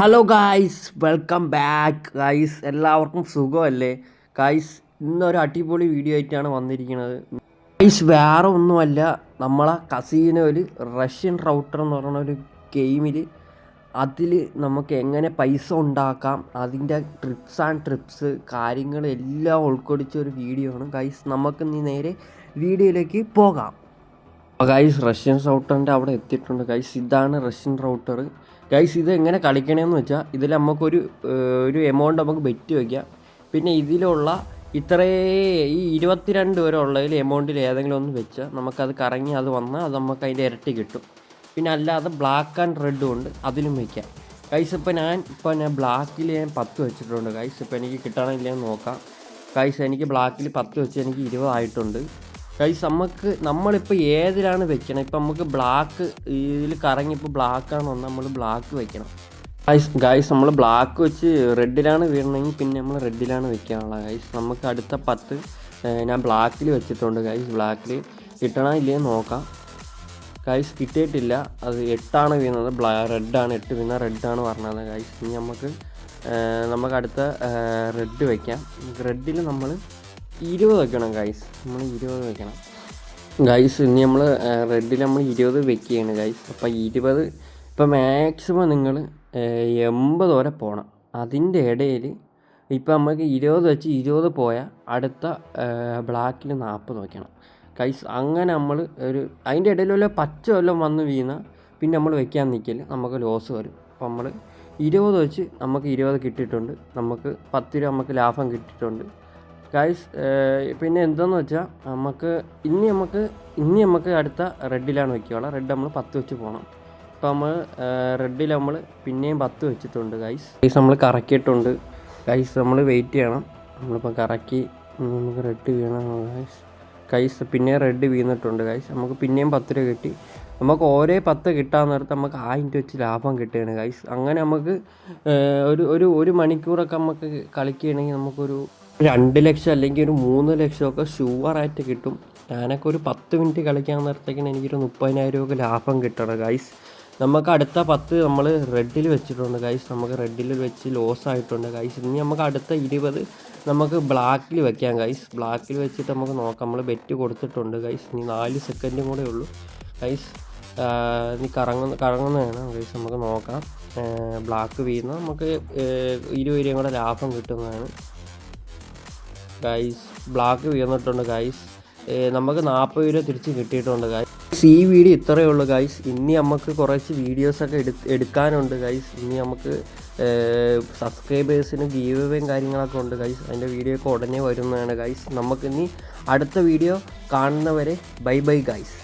Hello guys welcome back guys എല്ലാവർക്കും സുഖമല്ലേ? Guys ഇന്നൊരു അടിപൊളി വീഡിയോ ആയിട്ടാണ് വന്നിരിക്കുന്നത്. ഗായ്സ് വേറെ ഒന്നുമല്ല. നമ്മളെ കസീനോയിൽ റഷ്യൻ റൗട്ടർ എന്ന് പറയുന്ന ഒരു ഗെയിമിൽ അതിൽ നമുക്ക് എങ്ങനെ പൈസ ഉണ്ടാക്കാം അതിന്റെ ട്രിപ്സ് ആൻഡ് ട്രിപ്സ് കാര്യങ്ങളെല്ലാം ഉൾക്കൊള്ളിച്ച ഒരു വീഡിയോ ആണ്. ഗൈസ് നമുക്ക് നീ നേരെ വീഡിയോയിലേക്ക് പോകാം. ഗൈസ് റഷ്യൻ റൗട്ടറിന്റെ അവിടെ എത്തിയിട്ടുണ്ട്. ഗൈസ് ഇതാണ് റഷ്യൻ റൗട്ടർ ഗൈസ് ഇത് എങ്ങനെ കളിക്കണമെന്ന് വെച്ചാൽ ഇതിൽ നമുക്കൊരു ഒരു എമൗണ്ട് നമുക്ക് ബെറ്റ് വയ്ക്കാം പിന്നെ ഇതിലുള്ള ഇത്രേ ഈ ഇരുപത്തിരണ്ട് വരെ ഉള്ളതിൽ എമൗണ്ടിൽ ഏതെങ്കിലും ഒന്ന് വെച്ചാൽ നമുക്കത് കറങ്ങി അത് വന്നാൽ അത് നമുക്ക് അതിന്റെ ഇരട്ടി കിട്ടും. പിന്നെ അല്ലാതെ ബ്ലാക്ക് ആൻഡ് റെഡും ഉണ്ട് അതിലും വയ്ക്കാം ഗൈസ് ഇപ്പോൾ ഞാൻ ഇപ്പോൾ ഞാൻ ബ്ലാക്കിൽ ഞാൻ പത്ത് വെച്ചിട്ടുണ്ട്. ഗൈസ് ഇപ്പോൾ എനിക്ക് കിട്ടണമില്ലെന്ന് നോക്കാം. ഗൈസ് എനിക്ക് ബ്ലാക്കിൽ പത്ത് വെച്ച് എനിക്ക് ഇരുപതായിട്ടുണ്ട് ഗൈസ് നമുക്ക് നമ്മളിപ്പോൾ ഏതിലാണ് വെക്കണം? ഇപ്പം നമുക്ക് ബ്ലാക്ക് ഇതിൽ കറങ്ങിപ്പോൾ ബ്ലാക്കാണോ നമ്മൾ ബ്ലാക്ക് വെക്കണം. ഗൈസ് ഗൈസ് നമ്മൾ ബ്ലാക്ക് വെച്ച് റെഡിലാണ് വീഴണമെങ്കിൽ പിന്നെ നമ്മൾ റെഡിലാണ് വെക്കാനുള്ളത് ഗൈസ് നമുക്ക് അടുത്ത പത്ത് ഞാൻ ബ്ലാക്കിൽ വെച്ചിട്ടുണ്ട്. ഗൈസ് ബ്ലാക്കിൽ കിട്ടണോ ഇല്ലയോ നോക്കാം. ഗൈസ് കിട്ടിയിട്ടില്ല. അത് എട്ടാണ് വീണത്. ബ്ലാ റെഡാണ് എട്ട് വീണ റെഡാണ് പറഞ്ഞത്. ഗൈസ് ഇനി നമുക്ക് നമുക്ക് അടുത്ത റെഡ് വയ്ക്കാം റെഡിൽ നമ്മൾ ഇരുപത് വെക്കണം ഗൈസ് നമ്മൾ ഇരുപത് വെക്കണം. ഗൈസ് ഇനി നമ്മൾ റെഡിൽ നമ്മൾ ഇരുപത് വെക്കുകയാണ് ഗൈസ് അപ്പോൾ ഇരുപത് ഇപ്പോൾ മാക്സിമം നിങ്ങൾ എൺപത് വരെ പോകണം അതിന്റെ ഇടയിൽ ഇപ്പം നമുക്ക് ഇരുപത് വെച്ച് ഇരുപത് പോയാൽ അടുത്ത ബ്ലാക്കിൽ നാൽപ്പത് വയ്ക്കണം കൈസ് അങ്ങനെ നമ്മൾ ഒരു അതിന്റെ ഇടയിൽ വല്ല പച്ച വല്ലതും വന്ന് വീണ പിന്നെ നമ്മൾ വെക്കാൻ നിൽക്കില്ല നമുക്ക് ലോസ് വരും. അപ്പോൾ നമ്മൾ ഇരുപത് വെച്ച് നമുക്ക് ഇരുപത് കിട്ടിയിട്ടുണ്ട്. നമുക്ക് പത്ത് രൂപ നമുക്ക് ലാഭം കിട്ടിയിട്ടുണ്ട്. ഗൈസ് പിന്നെ എന്താന്ന് വെച്ചാൽ നമുക്ക് ഇനി നമുക്ക് ഇനി നമുക്ക് അടുത്ത റെഡിലാണ് വെക്കുകയുള്ളൂ റെഡ് നമ്മൾ പത്ത് വെച്ച് പോകണം ഇപ്പം നമ്മൾ റെഡിൽ നമ്മൾ പിന്നെയും പത്ത് വെച്ചിട്ടുണ്ട് ഗൈസ് ഗൈസ് നമ്മൾ കറക്കിയിട്ടുണ്ട്. ഗൈസ് നമ്മൾ വെയിറ്റ് ചെയ്യണം. നമ്മളിപ്പോൾ കറക്കി നമുക്ക് റെഡ് വീണ ഗൈസ് ഗൈസ് പിന്നെ റെഡ് വീണിട്ടുണ്ട് ഗൈസ് നമുക്ക് പിന്നെയും പത്ത് രൂപ കിട്ടി. നമുക്ക് ഓരോ പത്ത് കിട്ടാൻ നേരത്ത് നമുക്ക് ആയിരം രൂപ വെച്ച് ലാഭം കിട്ടുകയാണ് ഗൈസ് അങ്ങനെ നമുക്ക് ഒരു ഒരു ഒരു മണിക്കൂറൊക്കെ നമുക്ക് കളിക്കുകയാണെങ്കിൽ നമുക്കൊരു രണ്ട് ലക്ഷം അല്ലെങ്കിൽ ഒരു മൂന്ന് ലക്ഷമൊക്കെ ഷുവറായിട്ട് കിട്ടും. ഞാനൊക്കെ ഒരു പത്ത് മിനിറ്റ് കളിക്കാൻ നേരത്തേക്കിന് എനിക്കൊരു മുപ്പതിനായിരം രൂപ ലാഭം കിട്ടണം ഗൈസ് നമുക്ക് അടുത്ത പത്ത് നമ്മൾ റെഡിൽ വെച്ചിട്ടുണ്ട് ഗൈസ് നമുക്ക് റെഡിൽ വെച്ച് ലോസ് ആയിട്ടുണ്ട് ഗൈസ് ഇനി നമുക്ക് അടുത്ത ഇരുപത് നമുക്ക് ബ്ലാക്കിൽ വെക്കാം ഗൈസ് ബ്ലാക്കിൽ വെച്ചിട്ട് നമുക്ക് നോക്കാം. നമ്മൾ ബെറ്റ് കൊടുത്തിട്ടുണ്ട് ഗൈസ് ഇനി നാല് സെക്കൻഡും കൂടെ ഉള്ളൂ ഗൈസ് ഇനി കറങ്ങുന്ന കറങ്ങുന്നതാണ് ഗൈസ് നമുക്ക് നോക്കാം. ബ്ലാക്ക് വീഴുന്ന നമുക്ക് ഇരുപത് രൂപയും കൂടെ ലാഭം കിട്ടുന്നതാണ്. ഗൈസ് ബ്ലാക്ക് വീർന്നിട്ടുണ്ട് ഗൈസ് നമുക്ക് നാൽപ്പത് രൂപ തിരിച്ച് കിട്ടിയിട്ടുണ്ട് ഗൈസ് ഈ വീഡിയോ ഇത്രയേ ഉള്ളൂ ഗൈസ് ഇനി നമുക്ക് കുറച്ച് വീഡിയോസൊക്കെ എടു എടുക്കാനുണ്ട് ഗൈസ് ഇനി നമുക്ക് സബ്സ്ക്രൈബേഴ്സിന് ഗീവയും കാര്യങ്ങളൊക്കെ ഉണ്ട് ഗൈസ് അതിന്റെ വീഡിയോ ഒക്കെ ഉടനെ വരുന്നതാണ് ഗൈസ് നമുക്കിനി അടുത്ത വീഡിയോ കാണുന്നവരെ ബൈ ബൈ ഗൈസ്